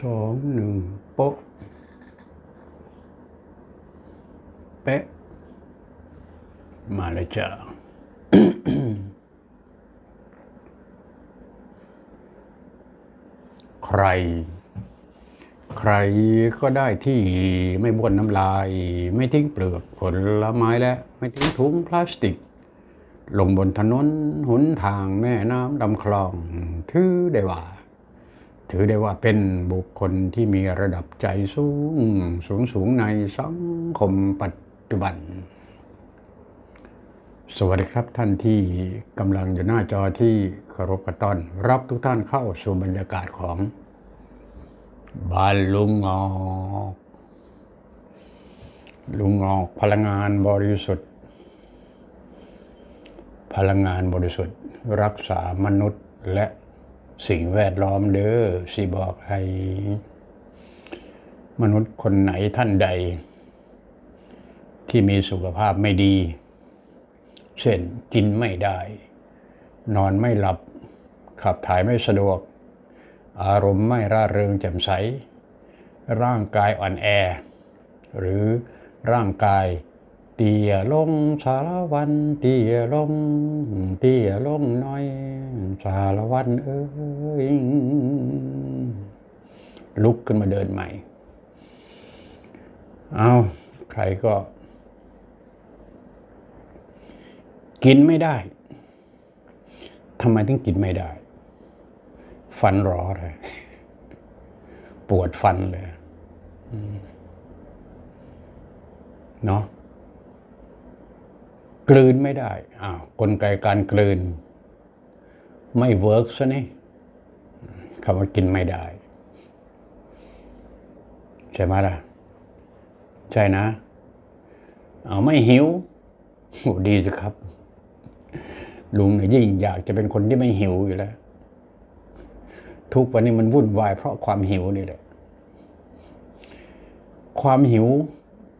สองหนึ่งโป๊ะเป๊ะ มาเลยจ้ะใคร ใครก็ได้ที่ไม่บ้วนน้ำลาย ไม่ทิ้งเปลือกผลไม้และไม่ทิ้งถุงพลาสติก ลงบนถนนหนทางแม่น้ำลำคลองถือได้ว่า ถือได้ว่าเป็นบุคคลที่มีระดับใจสูงสูงสูงในสังคมปัจจุบัน สวัสดีครับท่านที่กำลังอยู่หน้าจอที่เคารพกระต้อน รับทุกท่านเข้าสู่บรรยากาศของบ้านลุงงอกลุงงอกพลังงานบริสุทธิ์ พลังงานบริสุทธิ์ รักษามนุษย์และ สิ่งแวดล้อมเด้อสิบอกให้ มนุษย์คนไหนท่านใด ที่มีสุขภาพไม่ดี เช่นกินไม่ได้ นอนไม่หลับ ขับถ่ายไม่สะดวก อารมณ์ไม่ร่าเริงแจ่มใส ร่างกายอ่อนแอ หรือร่างกาย เตียลงสารวันเตียลงเตียลงน้อย สารวันเอ้ยลุกขึ้นมาเดินใหม่ เอาใครก็ กินไม่ได้ทำไมถึงกินไม่ได้ ฟันร้อเลย ปวดฟันเลยเนาะ กลืนไม่ได้อ้าวกลไกการกลืน ไม่เวิร์กซะนี่คำว่ากินไม่ได้ ใช่ไหมล่ะ ใช่นะ เอาไม่หิวโหดีสิครับ ลุงเนี่ยยิ่งอยากจะเป็นคนที่ไม่หิวอยู่แล้ว ทุกวันนี้มันวุ่นวายเพราะความหิวนี่แหละ ความหิว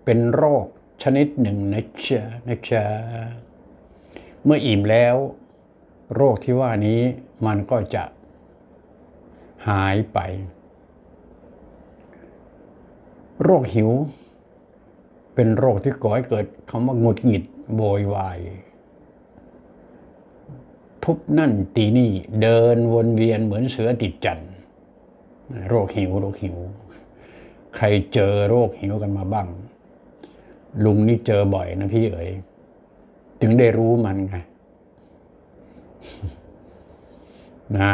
เป็นโรค ชนิดหนึ่งนะจ๊ะนะจ๊ะเมื่ออิ่มแล้ว โรคที่ว่านี้มันก็จะหายไป โรคหิว เป็นโรคที่ก่อให้เกิดคำว่าหงุดหงิดโวยวาย ทุบนั่นตีนี่เดินวนเวียนเหมือนเสือติดจันโรคหิว โรคหิว ใครเจอโรคหิวกันมาบ้าง ลุงนี่เจอบ่อยนะพี่เอ๋ยถึงได้รู้มันไงนะ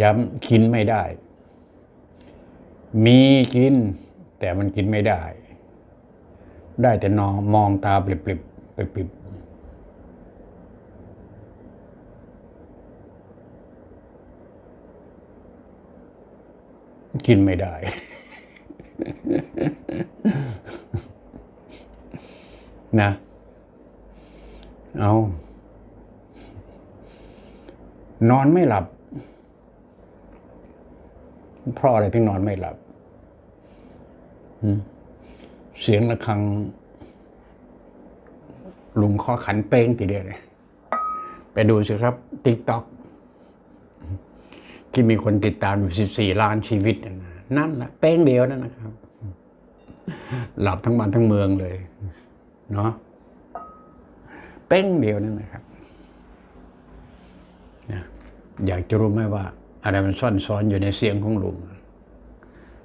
ย้ำกินไม่ได้ มีกิน แต่มันกินไม่ได้ ได้แต่นองมองตาปลิบๆปลิบปลิบกินไม่ได้ นะ เอานอนไม่หลับ เพราะอะไรถึงนอนไม่หลับ เสียงระฆังลุงข้อขันเป้งทีเดียวเลยไปดูสิครับติ๊กต็อกที่มีคนติดตามอยู่ 14 ล้านชีวิต นั่นนะนั่นแหละเป้งเดียวนั่นนะครับ หลับทั้งบ้านทั้งเมืองเลย เนาะเป้งเดียวนั่นนะครับนะอยากจะรู้ไหมว่า อะไรมันซ่อนซ้อนอยู่ในเสียงของลุง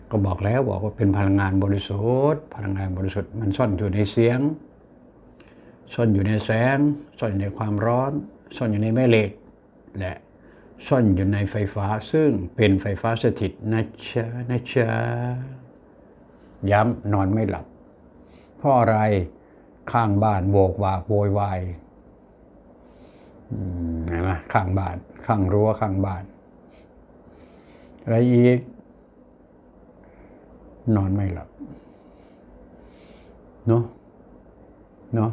ก็บอกแล้วบอกว่าเป็นพลังงานบริสุทธิ์ พลังงานบริสุทธิ์มันซ่อนอยู่ในเสียง ซ่อนอยู่ในแสง ซ่อนอยู่ในความร้อน ซ่อนอยู่ในแม่เหล็ก และซ่อนอยู่ในไฟฟ้า ซึ่งเป็นไฟฟ้าสถิตนะจ๊ะนะจ๊ะย้ำนอนไม่หลับเพราะอะไร ข้างบ้านโวกวากโวยวายอืมเห็นไหมข้างบ้าน ข้างรั้วข้างบ้านอะไรอีก นอนไม่หลับเนาะเนาะ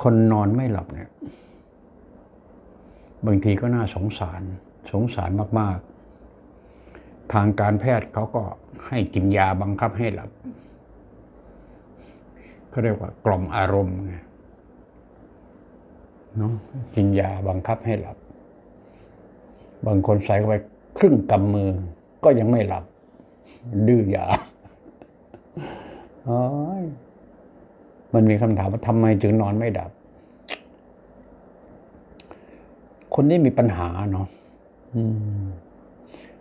คนนอนไม่หลับเนี่ย บางทีก็น่าสงสาร สงสารมาก ๆ ทางการแพทย์เขาก็ให้กินยาบังคับให้หลับ เขาเรียกว่ากล่อมอารมณ์ไงเนาะกินยาบังคับให้หลับ บางคนใส่เข้าไปครึ่งกำมือ ก็ยังไม่หลับ ดื้อยาโอ้ยมันมีคำถามว่าทำไมจึงนอนไม่ดับ คนนี้มีปัญหาเนาะอืม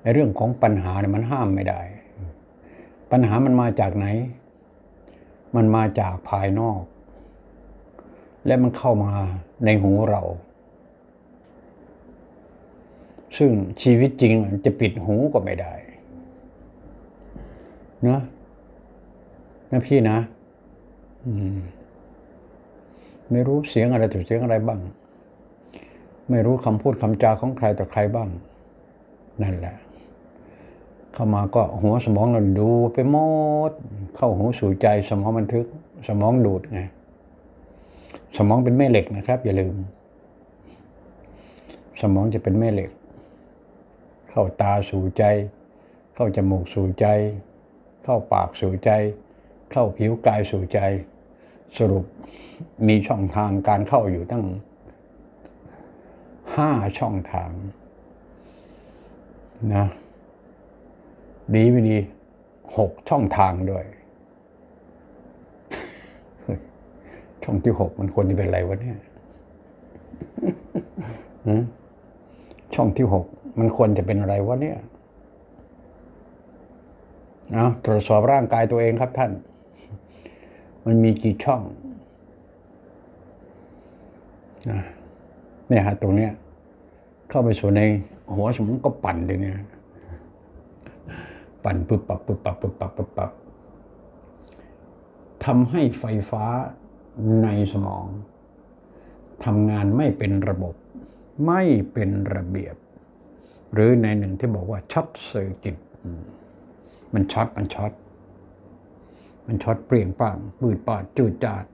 ไอเรื่องของปัญหาเนี่ยมันห้ามไม่ได้ ปัญหามันมาจากไหน มันมาจากภายนอก และมันเข้ามาในหูเรา ซึ่งชีวิตจริงจะปิดหูก็ไม่ได้เนะนะพี่นะมไม่รู้เสียงอะไรต่อเสียงอะไรบ้าง ไม่รู้คำพูดคำจาของใครต่อใครบ้าง นั่นแหละ เข้ามาก็หัวสมองเราดูไปหมด เข้าหูสู่ใจสมองบันทึก สมองดูดไงสมองเป็นแม่เหล็กนะครับ อย่าลืม สมองจะเป็นแม่เหล็ก เข้าตาสู่ใจ เข้าจมูกสู่ใจ เข้าปากสู่ใจ เข้าผิวกายสู่ใจ สรุปมีช่องทางการเข้าอยู่ตั้งห้าช่องทางนะ ดีไม่ดีหกช่องทางด้วย ช่องที่หกมันควรจะเป็นอะไรวะเนี่ยช่องที่หกมันควรจะเป็นอะไรวะเนี่ยเอาตรวจสอบร่างกายตัวเองครับท่าน มันมีกี่ช่องนะเนี่ยฮะตรงเนี้ย เข้าไปสู่ในหัวสมองก็ปั่นเลยเนี่ย ปั่นปึบปับปึบปับปึบปับปึบปับทำให้ไฟฟ้าในสมองทำงานไม่เป็นระบบ ไม่เป็นระเบียบ หรือในหนึ่งที่บอกว่าช็อตเซอร์กิตมันช็อตมันช็อตมันช็อตเปลี่ยงป้างปืดปาดจูดจาด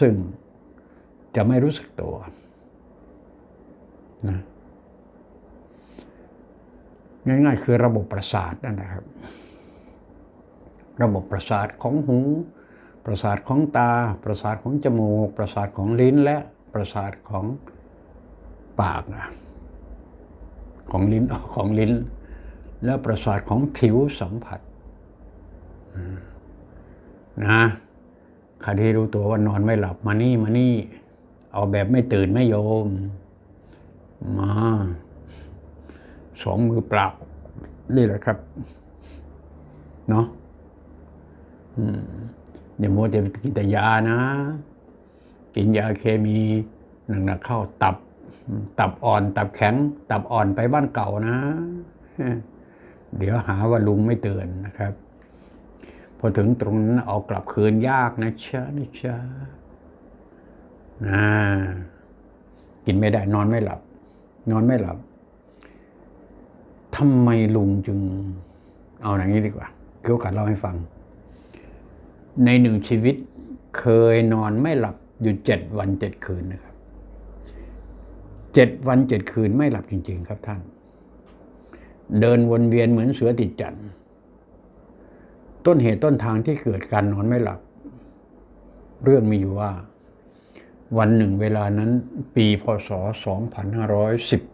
ซึ่งจะไม่รู้สึกตัวนะ ง่าย ๆ คือระบบประสาทนั่นนะครับ ระบบประสาทของหู ประสาทของตา ประสาทของจมูก ประสาทของลิ้นและประสาทของปากนะของลิ้นของลิ้น และประสาทของผิวสัมผัสนะใครที่รู้ตัวว่านอนไม่หลับมานี่มานี่ เอาแบบไม่ตื่นไม่โยม มา สองมือเปล่านี่แหละครับ เนาะอย่ามัวแต่กินแต่ยานะ กินยาเคมีหนักๆเข้าตับ ตับอ่อน ตับแข็ง ตับอ่อนไปบ้านเก่านะ เดี๋ยวหาว่าลุงไม่เตือนนะครับ พอถึงตรงนั้นเอากลับคืนยากนะชะนะชะนะกินไม่ได้นอนไม่หลับ นอนไม่หลับ ทำไมลุงจึง เอาอย่างนี้ดีกว่าเกี่ยวกับเล่าให้ฟัง ในหนึ่งชีวิตเคยนอนไม่หลับอยู่เจ็ดวันเจ็ดคืนนะครับเจ็ดวันเจ็ดคืนไม่หลับจริง ๆ ครับท่าน เดินวนเวียนเหมือนเสือติดจันต้นเหตุต้นทางที่เกิดการนอนไม่หลับ เรื่องมีอยู่ว่า วันหนึ่งเวลานั้น ปีพศ 2510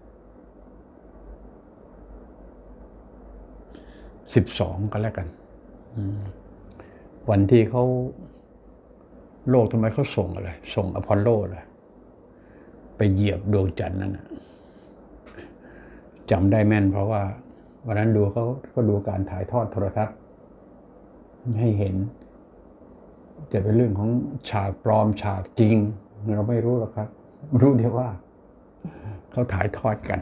สิบสองก็แล้วกันวันที่เขาโลกทำไมเขาส่งอะไร ส่งอพอลโลเลยไปเหยียบดวงจันทร์นั่นจำได้แม่น เพราะว่าวันนั้นดูเขาก็ดูการถ่ายทอดโทรทัศน์ ให้เห็น จะเป็นเรื่องของฉากปลอมฉากจริง เราไม่รู้หรอกครับ รู้เดียวว่า เขาถ่ายทอดกัน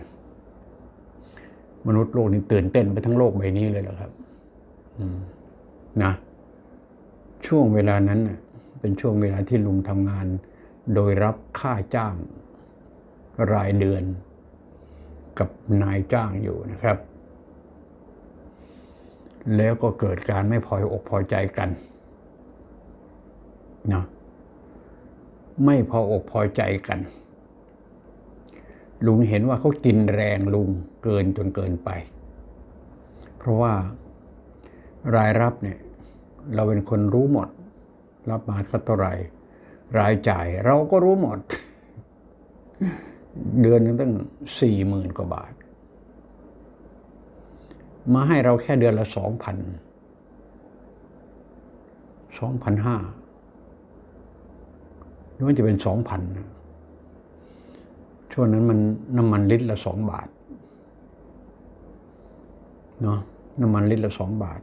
มนุษย์โลกนี้ตื่นเต้นไปทั้งโลกใบนี้เลยเหรอครับนะช่วงเวลานั้นเป็นช่วงเวลาที่ลุงทำงาน โดยรับค่าจ้างรายเดือน กับนายจ้างอยู่นะครับ แล้วก็เกิดการไม่พออกพอใจกันนะไม่พออกพอใจกัน ลุงเห็นว่าเขากินแรงลุงเกินจนเกินไป เพราะว่ารายรับเนี่ยเราเป็นคนรู้หมด รับมาสักเท่าไหร่รายจ่ายเราก็รู้หมด เดือนนึงตั้งสี่หมื่นกว่าบาท มาให้เราแค่เดือนละสองพันสองพันห้าหรือว่าจะเป็นสองพัน ช่วงนั้นมันน้ำมันลิตรละสองบาทเนาะน้ำมันลิตรละสองบาท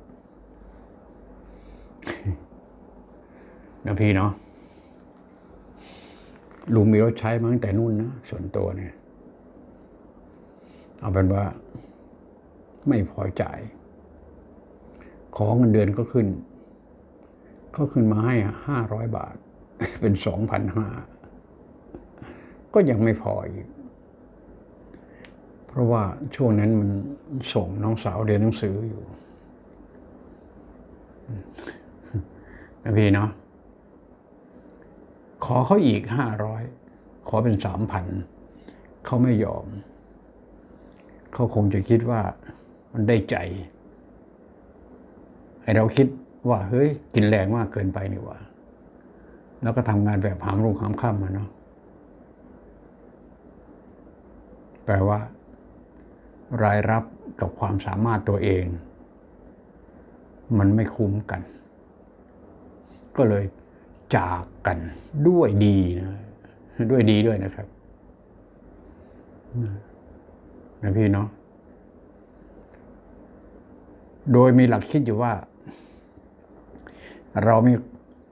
นะพี่เนาะลุงมีรถใช้มาตั้งแต่นู่นนะส่วนตัวเนี่ย เอาเป็นว่า ไม่พอจ่ายของเงินเดือนก็ขึ้น ก็ขึ้นมาให้ห้าร้อยบาท เป็นสองพันห้า ก็ยังไม่พออีก เพราะว่าช่วงนั้นมันส่งน้องสาวเรียนหนังสืออยู่นะพี่เนาะขอเขาอีกห้าร้อยขอเป็นสามพันเขาไม่ยอม เขาคงจะคิดว่ามันได้ใจไอเราคิดว่าเฮ้ยกินแรงมากเกินไปนี่หว่า แล้วก็ทำงานแบบหามรุ่งหามค่ำมาเนาะ แปลว่า รายรับกับความสามารถตัวเอง มันไม่คุ้มกัน ก็เลยจากกันด้วยดีนะด้วยดีด้วยนะครับนะพี่เนาะโดยมีหลักคิดอยู่ว่า เรามี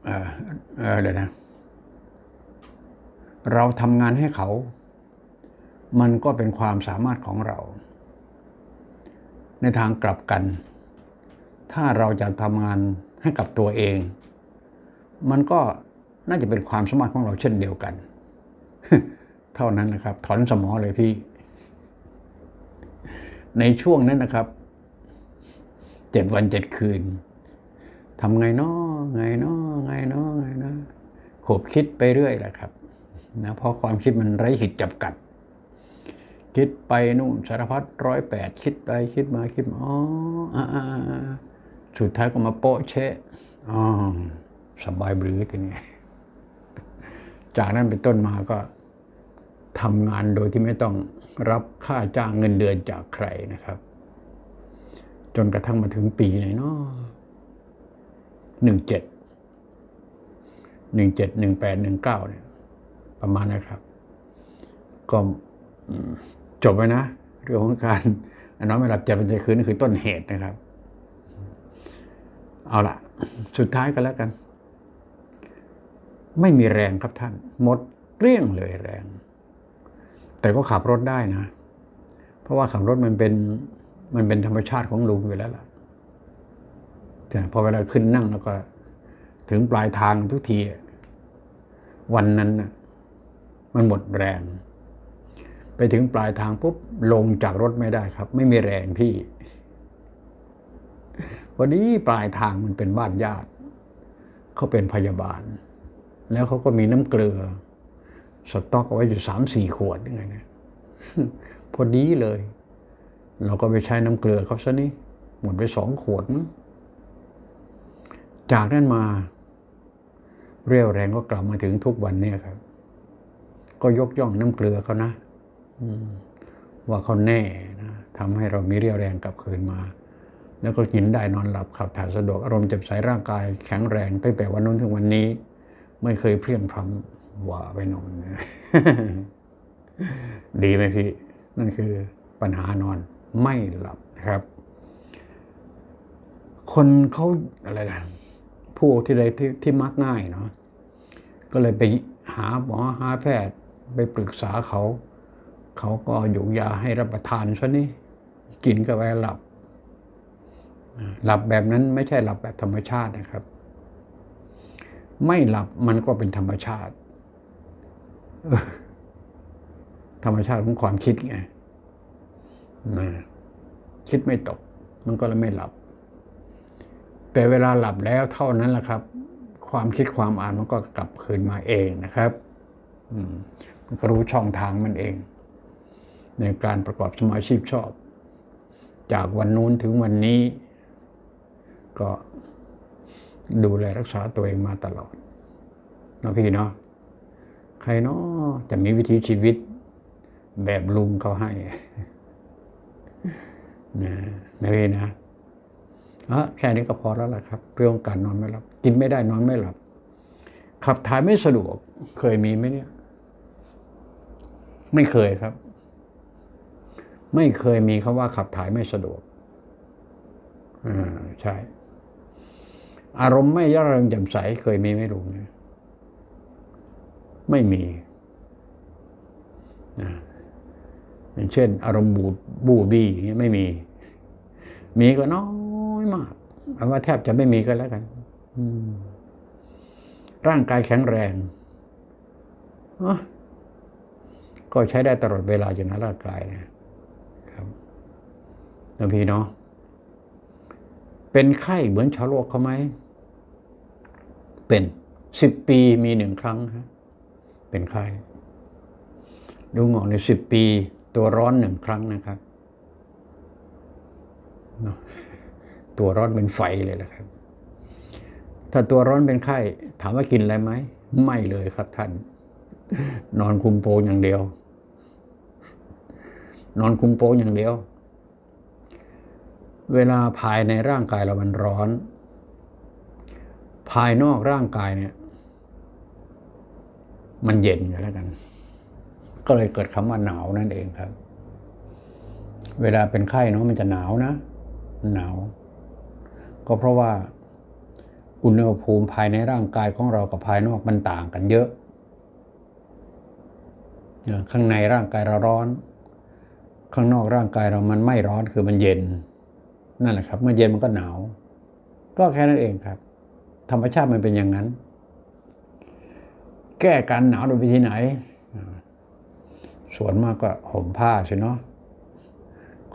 เออเออเดี๋ยวนะ เราทำงานให้เขา มันก็เป็นความสามารถของเรา ในทางกลับกัน ถ้าเราจะทำงานให้กับตัวเอง มันก็น่าจะเป็นความสามารถของเราเช่นเดียวกัน เท่านั้นนะครับ ถอนสมอเลยพี่ ในช่วงนั้นนะครับเจ็ดวันเจ็ดคืนทำไงนาะไงนาะไงนาะไงนาะขบคิดไปเรื่อยแหละครับนะเพราะความคิดมันไร้หิดจับกัด คิดไปนู่นสารพัดร้อยแปดคิดไปคิดมาคิดมาอ๋ออสุดท้ายก็มาโปะเชะอ๋อสบายบรือกันไงจากนั้นเป็นต้นมาก็ทำงานโดยที่ไม่ต้องรับค่าจ้างเงินเดือนจากใครนะครับ จนกระทั่งมาถึงปีไหนเนาะหนึ่งเจ็ดหนึ่งเจ็ดหนึ่งแปดหนึ่งเก้าเนี่ย ประมาณนะครับ ก็ จบไปนะ เรื่องของการนอนไม่หลับเจ็บเป็นใจคืนนี่คือต้นเหตุนะครับ เอาละสุดท้ายก็แล้วกัน ไม่มีแรงครับท่าน หมดเกลี้ยงเลยแรง แต่ก็ขับรถได้นะ เพราะว่าขับรถมันเป็นมันเป็นธรรมชาติของลุงอยู่แล้วล่ะแต่พอเวลาขึ้นนั่งแล้วก็ ถึงปลายทางทุกที วันนั้นน่ะมันหมดแรง ไปถึงปลายทางปุ๊บลงจากรถไม่ได้ครับ ไม่มีแรงพี่ วันนี้ปลายทางมันเป็นบ้านญาติเขาเป็นพยาบาล แล้วเขาก็มีน้ำเกลือ สต็อกเอาไว้อยู่สามสี่ขวดยังไงเนี่ยพอดีเลย เราก็ไปใช้น้ำเกลือเขาซะนี่หมดไปสองขวดมั้งจากนั้นมา เรียวแรงก็กลับมาถึงทุกวันเนี่ยครับ ก็ยกย่องน้ำเกลือเขานะ ว่าเขาแน่นะทำให้เรามีเรี่ยวแรงกลับคืนมา แล้วก็กินได้นอนหลับขับถ่ายสะดวกอารมณ์เจ็บใสร่างกายแข็งแรงตั้งแต่วันนู้นถึงวันนี้ ไม่เคยเพลียงพล้ำหว่าไปนอนดีไหมพี่ นั่นคือปัญหานอนไม่หลับนะครับ คนเขาอะไรนะผู้ที่ใดที่ที่มักง่ายเนาะก็เลยไปหาหมอหาแพทย์ไปปรึกษาเขา เขาก็หยุงยาให้รับประทานซะนี่กินก็ไปหลับ หลับแบบนั้นไม่ใช่หลับแบบธรรมชาตินะครับ ไม่หลับมันก็เป็นธรรมชาติ ธรรมชาติของความคิดไงนะคิดไม่ตก มันก็เลยไม่หลับ แต่เวลาหลับแล้วเท่านั้นแหละครับ ความคิดความอ่านมันก็กลับคืนมาเองนะครับ อืมมันก็รู้ช่องทางมันเอง ในการประกอบสมาชีพชอบ จากวันนู้นถึงวันนี้ ก็ดูแลรักษาตัวเองมาตลอดนะพี่เนาะใครเนาะจะมีวิถีชีวิตแบบลุงเขาให้นะไม่พี่นะเออแค่นี้ก็พอแล้วล่ะครับ เรื่องการนอนไม่หลับ กินไม่ได้นอนไม่หลับ ขับถ่ายไม่สะดวก เคยมีไหมเนี่ย ไม่เคยครับ ไม่เคยมีคำว่าขับถ่ายไม่สะดวกอ่าใช่ อารมณ์ไม่ย่าเริงแจ่มใสเคยมีไหม่รู้นี่ยไม่มีนะอย่างเช่น อารมณ์บูดบูบี้อย่างเงี้ยไม่มี มีก็น้อยมากเอาว่าแทบจะไม่มีก็แล้วกันร่างกายแข็งแรงอะก็ใช้ได้ตลอดเวลาอยู่นะร่างกายนะ แล้วพี่เนาะเป็นไข้เหมือนชาวโลกเขาไหม เป็นสิบปีมีหนึ่งครั้งฮะเป็นไข้ดูงอกในสิบปีตัวร้อนหนึ่งครั้งนะครับเนาะตัวร้อนเป็นไฟเลยแหละครับ ถ้าตัวร้อนเป็นไข้ ถามว่ากินอะไรไหม ไม่เลยครับท่าน นอนคุมโปงอย่างเดียว นอนคุมโปงอย่างเดียว เวลาภายในร่างกายเรามันร้อน ภายนอกร่างกายเนี่ย มันเย็นกันแล้วกัน ก็เลยเกิดคำว่าหนาวนั่นเองครับ เวลาเป็นไข้เนาะมันจะหนาวนะ หนาว ก็เพราะว่าอุณหภูมิภายในร่างกายของเรากับภายนอกมันต่างกันเยอะ ข้างในร่างกายเราร้อน ข้างนอกร่างกายเรามันไม่ร้อนคือมันเย็น นั่นแหละครับ เมื่อเย็นมันก็หนาว ก็แค่นั้นเองครับ ธรรมชาติมันเป็นอย่างนั้น แก้การหนาวโดยวิธีไหน ส่วนมากก็ห่มผ้าใช่เนาะ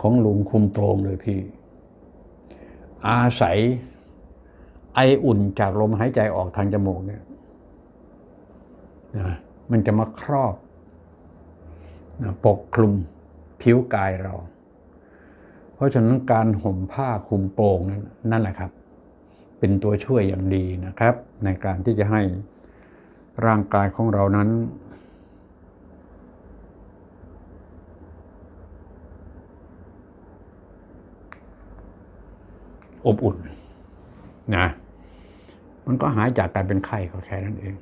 ของลุงคุมโปรงเลยพี่ อาศัยไออุ่นจากลมหายใจออกทางจมูกเนี่ยนะมันจะมาครอบนะปกคลุมผิวกายเรา เพราะฉะนั้นการห่มผ้าคลุมโปงนั้นนั่นแหละครับ เป็นตัวช่วยอย่างดีนะครับ ในการที่จะให้ร่างกายของเรานั้น อบอุ่นนะมันก็หายจากการเป็นไข้ก็แค่นั้นเอง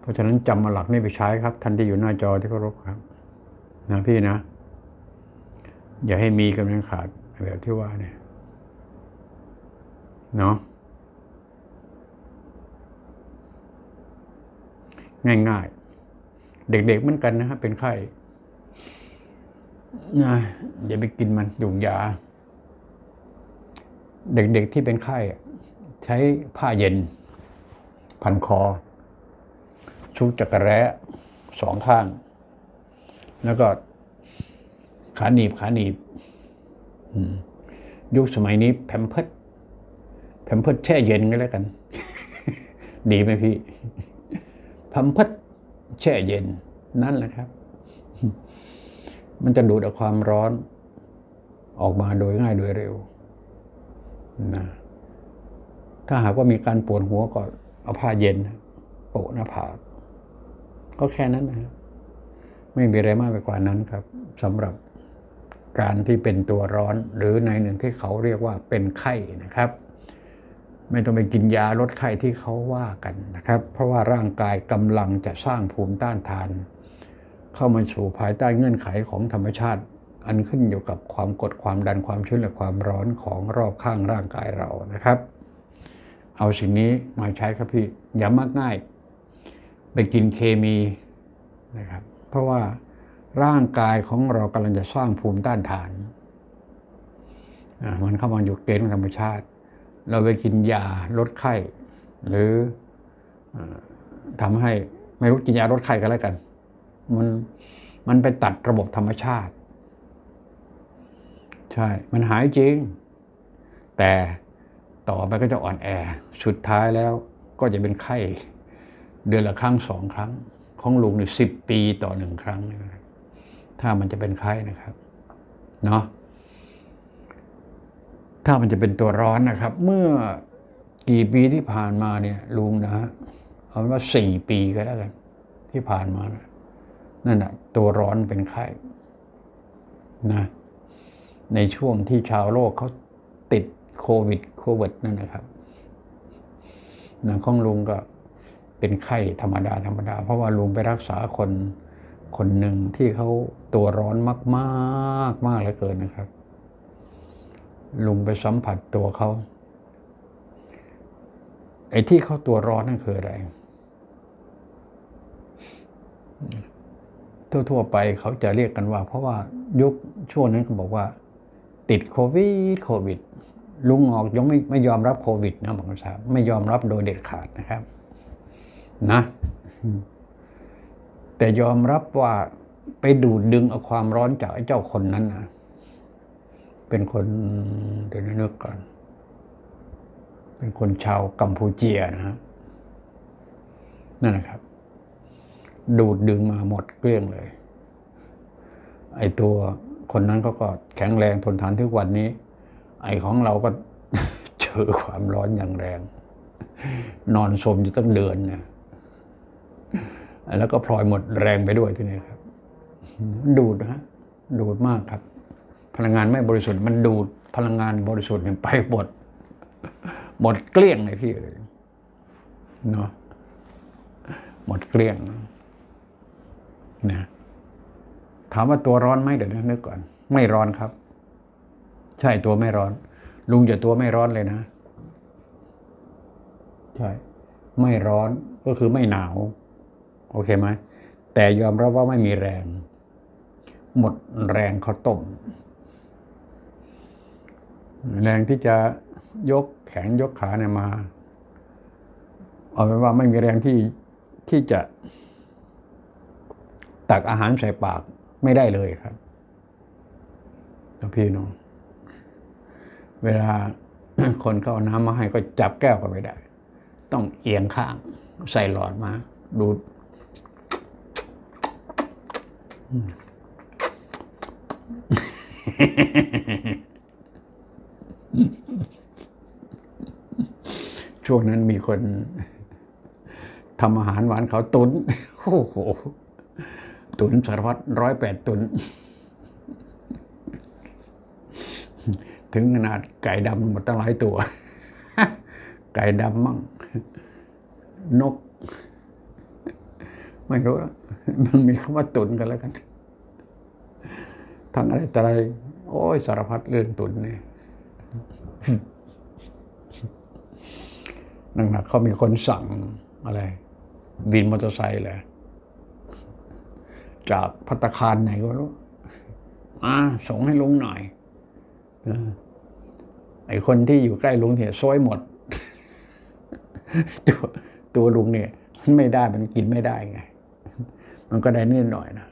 เพราะฉะนั้นจำมาหลักนี้ไปใช้ครับ ท่านที่อยู่หน้าจอที่เคารพครับ นะพี่นะ อย่าให้มีกำลังขาดแบบที่ว่าเนี่ยเนาะง่ายๆ เด็กๆเหมือนกันนะครับเป็นไข้นะอย่าไปกินมันยุงยา เด็กๆที่เป็นไข้ใช้ผ้าเย็น พันคอ ชุบจักรแร้สองข้าง แล้วก็ ขาหนีบขาหนีบยุคสมัยนี้แพมเพิดแพมเพิดแช่เย็นก็แล้วกัน ดีไหมพี่แพมเพิดแช่เย็น นั่นแหละครับ มันจะดูดเอาความร้อน ออกมาโดยง่ายโดยเร็วนะถ้าหากว่ามีการปวดหัวก็เอาผ้าเย็นโปะหน้าผากก็แค่นั้นนะครับไม่มีอะไรมากไปกว่านั้นครับสำหรับ การที่เป็นตัวร้อน หรือในหนึ่งที่เขาเรียกว่าเป็นไข้นะครับ ไม่ต้องไปกินยาลดไข้ที่เขาว่ากันนะครับ เพราะว่าร่างกายกำลังจะสร้างภูมิต้านทาน เข้ามาสู่ภายใต้เงื่อนไขของธรรมชาติ อันขึ้นอยู่กับความกดความดันความชื้นและความร้อนของรอบข้างร่างกายเรานะครับ เอาสิ่งนี้มาใช้ครับพี่อย่ามักง่าย ไปกินเคมีนะครับ เพราะว่า ร่างกายของเรากำลังจะสร้างภูมิต้านทาน มันเข้ามาอยู่เกณฑ์ของธรรมชาติ เราไปกินยาลดไข้ หรือทำให้ไม่รู้กินยาลดไข้กันแล้วกัน มันมันไปตัดระบบธรรมชาติ ใช่ มันหายจริง แต่ต่อไปก็จะอ่อนแอ สุดท้ายแล้วก็จะเป็นไข้ เดือนละครั้งสองครั้ง ของลุงนี่สิบปีต่อหนึ่งครั้งนะครับ ถ้ามันจะเป็นไข้นะครับเนาะถ้ามันจะเป็นตัวร้อนนะครับ เมื่อกี่ปีที่ผ่านมาเนี่ยลุงนะฮะเอาว่าสี่ปีก็แล้วกัน ที่ผ่านมานะนั่นแหะตัวร้อนเป็นไข้นะในช่วงที่ชาวโลกเขาติดโควิดโควิดนั่นนะครับนังของลุงก็เป็นไข้ธรรมดาธรรมดา เพราะว่าลุงไปรักษาคน คนหนึ่งที่เขาตัวร้อนมากๆมากเหลือเกินนะครับ ลุงไปสัมผัสตัวเขาไอ้ที่เขาตัวร้อนนั่นคืออะไร ทั่วๆไปเขาจะเรียกกันว่า เพราะว่ายุคช่วงนั้นก็บอกว่า ติดโควิดโควิด ลุงออกยังไม่ไม่ยอมรับโควิดนะบางสาวไม่ยอมรับโดยเด็ดขาดนะครับ นะ แต่ยอมรับว่าไปดูดดึงเอาความร้อนจากไอ้เจ้าคนนั้นนะเป็นคนเดี๋ยวนึกก่อนเป็นคนชาวกัมพูเจียนะฮะนั่นนะครับ ดูดดึงมาหมดเกลี้ยงเลย ไอ้ตัวคนนั้นเขาก็แข็งแรงทนทานทุกวันนี้ ไอ้ของเราก็เจอความร้อนอย่างแรง นอนสมอยู่ตั้งเดือนเนี่ย แล้วก็พลอยหมดแรงไปด้วยทีนี้ครับ ดูดนะฮะดูดมากครับ พลังงานไม่บริสุทธิ์มันดูดพลังงานบริสุทธิ์ไปหมดหมดเกลี้ยงเลยพี่เอ๋ยเนาะหมดเกลี้ยงนะถามว่าตัวร้อนไหมเดี๋ยวนึกก่อน ไม่ร้อนครับ ใช่ตัวไม่ร้อน ลุงจะตัวไม่ร้อนเลยนะ ใช่ ไม่ร้อนก็คือไม่หนาว โอเคไหมแต่ยอมรับว่าไม่มีแรง หมดแรงเขาต้ม แรงที่จะยกแขนยกขาเนี่ยมา เอาเป็นว่าไม่มีแรงที่ที่จะ ตักอาหารใส่ปากไม่ได้เลยครับแล้วพี่น้องเวลาคนเขาเอาน้ำมาให้ก็จับแก้วก็ไม่ได้ ต้องเอียงข้างใส่หลอดมา ดูด ช่วงนั้นมีคนทำอาหารหวานเขาตุนโอ้โห ตุนสารพัดร้อยแปดตุน ถึงขนาดไก่ดำหมดตั้งหลายตัว ไก่ดำมั่ง นก ไม่รู้ละมันมีคำว่าตุนกันแล้วกันทั้งอะไรแต่อะไร โอ้ยสารพัดเรื่องตุนเนี่ยหนั่นนะเขามีคนสั่งอะไรวินมอเตอร์ไซค์เลยจากพัตตาคารไหนก็รู้มาส่งให้ลุงหน่อยอไอ้คนที่อยู่ใกล้ลุงเนี่ยซวยหมด ตัวตัวลุงเนี่ย มันไม่ได้มันกินไม่ได้ไง มันก็ได้นิดหน่อยนะ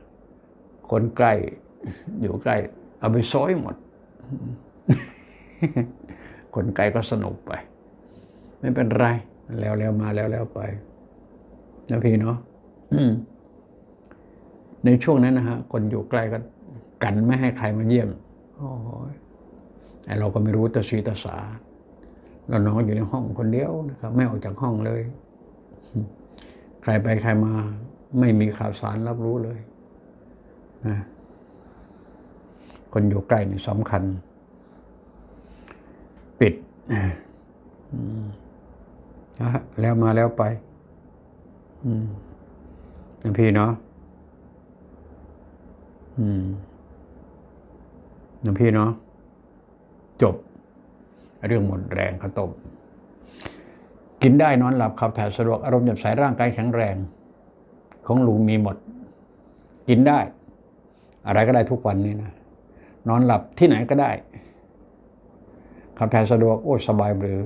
คนใกล้ อยู่ใกล้ เอาไปซอยหมด คนไกลก็สนุกไป ไม่เป็นไร แล้วแล้วมาแล้วแล้วไปนะพี่เนาะในช่วงนั้นนะฮะคนอยู่ใกล้ก็กันไม่ให้ใครมาเยี่ยมโอ้ยไอเราก็ไม่รู้ตะสีตะสา เรานอนอยู่ในห้องคนเดียวนะครับ ไม่ออกจากห้องเลย ใครไปใครมา ไม่มีข่าวสารรับรู้เลยนะคนอยู่ใกล้นี่สำคัญ ปิดนะแล้วมาแล้วไปอืมนะพี่เนาะอืมนะพี่เนาะจบ เรื่องหมดแรงข้าวต้มกินได้นอนหลับขับถ่ายสะดวกอารมณ์หยับสายร่างกายแข็งแรง ของลุงมีหมด กินได้ อะไรก็ได้ทุกวันนี้นะ นอนหลับที่ไหนก็ได้ขับถ่ายสะดวกโอ้สบายหรือ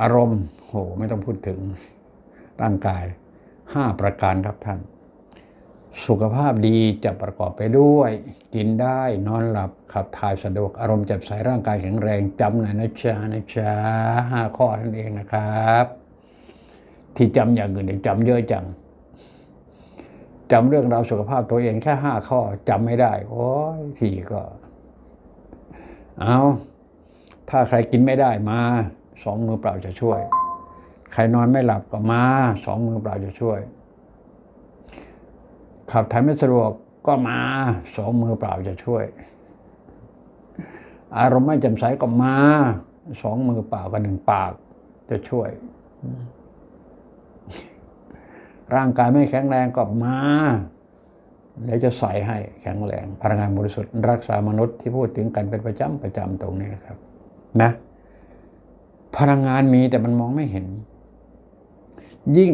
อารมณ์โหไม่ต้องพูดถึงร่างกายห้าประการครับท่าน สุขภาพดีจะประกอบไปด้วย กินได้นอนหลับขับถ่ายสะดวก อารมณ์แจ่มใสร่างกายแข็งแรงจำหน่อยนะจ๊ะนะจ๊ะห้าข้อนั่นเองนะครับ ที่จำอย่างอื่นเนี่ยจำเยอะจังจำเรื่องราวสุขภาพตัวเองแค่ห้าข้อจำไม่ได้ โอ้ยพี่ก็ เอาถ้าใครกินไม่ได้มาสองมือเปล่าจะช่วย ใครนอนไม่หลับก็มาสองมือเปล่าจะช่วย ขับถ่ายไม่สะดวกก็มาสองมือเปล่าจะช่วย อารมณ์ไม่จ่มใสก็มาสองมือเปล่ากับหนึ่งปากจะช่วย ร่างกายไม่แข็งแรงก็มาเดี๋ยวจะใส่ให้แข็งแรง พลังงานบริสุทธิ์รักษามนุษย์ที่พูดถึงกันเป็นประจำประจำตรงนี้นะครับ นะ พลังงานมีแต่มันมองไม่เห็น ยิ่ง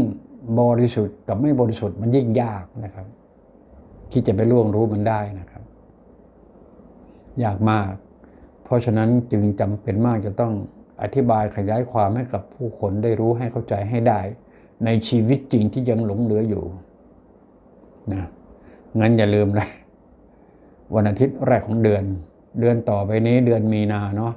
บริสุทธิ์กับไม่บริสุทธิ์มันยิ่งยากนะครับ ที่จะไปล่วงรู้มันได้นะครับ ยากมาก เพราะฉะนั้นจึงจำเป็นมากจะต้องอธิบายขยายความให้กับผู้คนได้รู้ให้เข้าใจให้ได้ ในชีวิตจริงที่ยังหลงเหลืออยู่นะงั้นอย่าลืมเลยวันอาทิตย์แรกของเดือน เดือนต่อไปนี้เดือนมีนาเนาะ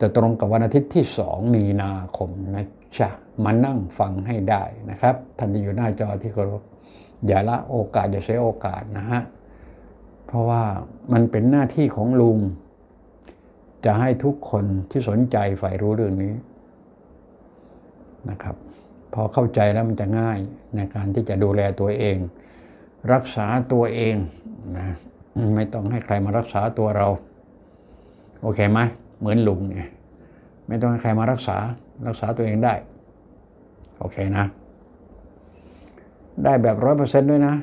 จะตรงกับวันอาทิตย์ที่สองมีนาคมนะจ๊ะมานั่งฟังให้ได้นะครับท่านที่อยู่หน้าจอที่เคารพอย่าละโอกาสอย่าใช้โอกาสนะฮะเพราะว่ามันเป็นหน้าที่ของลุง จะให้ทุกคนที่สนใจใฝ่รู้เรื่องนี้นะครับ พอเข้าใจแล้วมันจะง่ายในการที่จะดูแลตัวเอง รักษาตัวเองนะไม่ต้องให้ใครมารักษาตัวเรา โอเคไหมเหมือนลุงเนี่ยไม่ต้องให้ใครมารักษารักษาตัวเองได้ โอเคนะ ได้แบบร้อยเปอร์เซ็นต์ด้วยนะ